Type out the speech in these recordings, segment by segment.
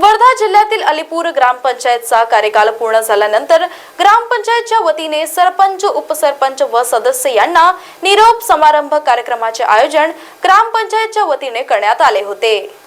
वर्धा जिल्ह्यातील अलीपूर ग्रामपंचायतचा कार्यकाल पूर्ण झाल्यानंतर ग्रामपंचायतच्या वतीने सरपंच उपसरपंच व सदस्य यांना निरोप समारंभ कार्यक्रमाचे आयोजन ग्रामपंचायतच्या वतीने करण्यात आले होते.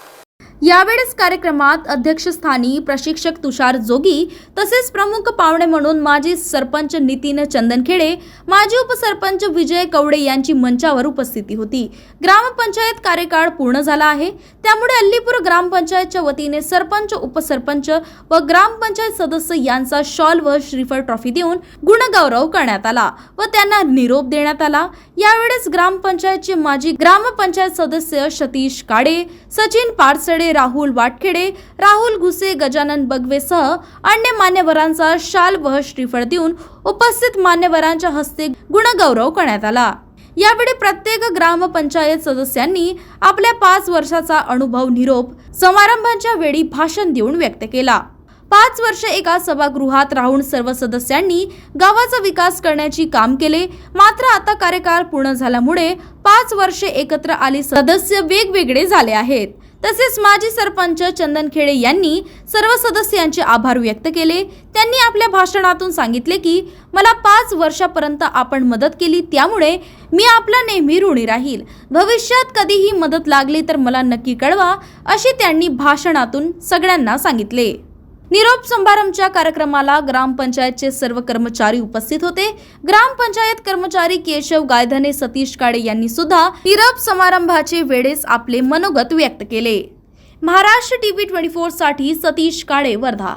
यावेळेस कार्यक्रमात अध्यक्षस्थानी प्रशिक्षक तुषार जोगी तसेच प्रमुख पाहुणे म्हणून माजी सरपंच नितीन चंदनखेडे माजी उपसरपंच विजय कवडे यांची मंचावर उपस्थिती होती. ग्रामपंचायत कार्यकाळ पूर्ण झाला आहे. त्यामुळे अल्लीपूर ग्रामपंचायतच्या वतीने सरपंच उपसरपंच व ग्रामपंचायत सदस्य यांचा शॉल व श्रीफळ ट्रॉफी देऊन गुणगौरव करण्यात आला व त्यांना निरोप देण्यात आला. यावेळेस ग्रामपंचायतचे माजी ग्रामपंचायत सदस्य सतीश काडे सचिन पारसडे राहुल वाटखेडे राहुल घुसे गजानन बगवेसह अन्य मान्यवरांचा शाल व श्रीफळ देऊन उपस्थित मान्यवरांच्या हस्ते गुणगौरव करण्यात आला. यावेळी प्रत्येक ग्रामपंचायत सदस्यांनी आपल्या पाच वर्षाचा अनुभव निरोप समारंभाच्या वेळी भाषण देऊन व्यक्त केला. पाच वर्ष एका सभागृहात राहून सर्व सदस्यांनी गावाचा विकास करण्याची काम केले. मात्र आता कार्यकाळ पूर्ण झाल्यामुळे पाच वर्षे एकत्र आली सदस्य वेगवेगळे झाले आहेत. तसेच माजी सरपंच चंदन खेडे यांनी सर्व सदस्यांचे आभार व्यक्त केले. त्यांनी आपल्या भाषणातून सांगितले की मला पाच वर्षापर्यंत आपण मदत केली त्यामुळे मी आपला नेहमी ऋणी राहील. भविष्यात कधीही मदत लागली तर मला नक्की कळवा अशी त्यांनी भाषणातून सगळ्यांना सांगितले. निरोप समारंभच्या कार्यक्रमाला ग्रामपंचायतचे सर्व कर्मचारी उपस्थित होते. ग्रामपंचायत कर्मचारी केशव गायधने सतीश काळे यांनी सुद्धा निरोप समारंभाचे वेळेस आपले मनोगत व्यक्त केले. महाराष्ट्र टीव्ही ट्वेंटी फोरसाठी सतीश काळे वर्धा